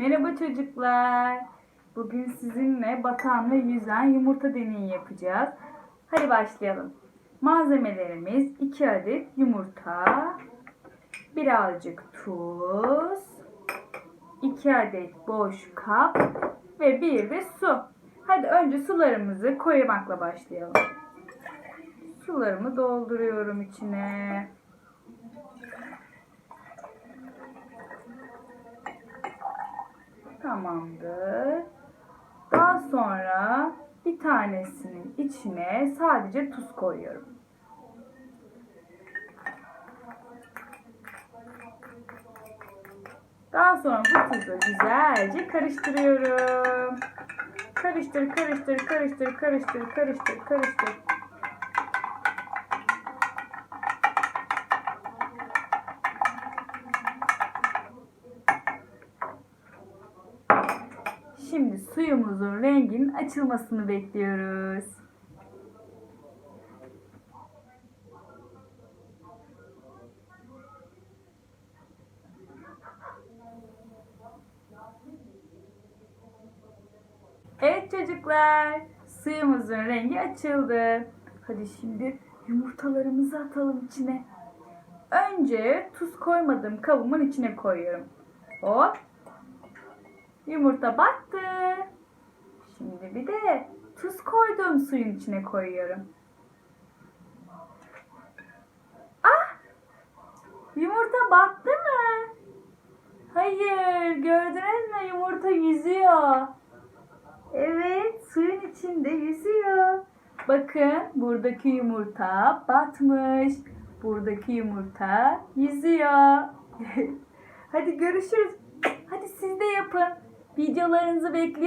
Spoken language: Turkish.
Merhaba çocuklar. Bugün sizinle batan ve yüzen yumurta deneyi yapacağız. Hadi başlayalım. Malzemelerimiz 2 adet yumurta, birazcık tuz, 2 adet boş kap ve bir de su. Hadi önce sularımızı koymakla başlayalım. Sularımı dolduruyorum içine. Tamamdır. Daha sonra bir tanesinin içine sadece tuz koyuyorum. Daha sonra bu tuzu güzelce karıştırıyorum. Karıştır, karıştır, karıştır, karıştır, karıştır, karıştır. Şimdi suyumuzun renginin açılmasını bekliyoruz. Evet çocuklar, suyumuzun rengi açıldı. Hadi şimdi yumurtalarımızı atalım içine. Önce tuz koymadığım kabımın içine koyuyorum. Hop. Yumurta battı. Şimdi bir de tuz koyduğum suyun içine koyuyorum. Ah! Yumurta battı mı? Hayır, gördünüz mü? Yumurta yüzüyor. Evet, suyun içinde yüzüyor. Bakın, buradaki yumurta batmış. Buradaki yumurta yüzüyor. Hadi görüşürüz. Hadi siz de yapın. Videolarınızı bekliyorum.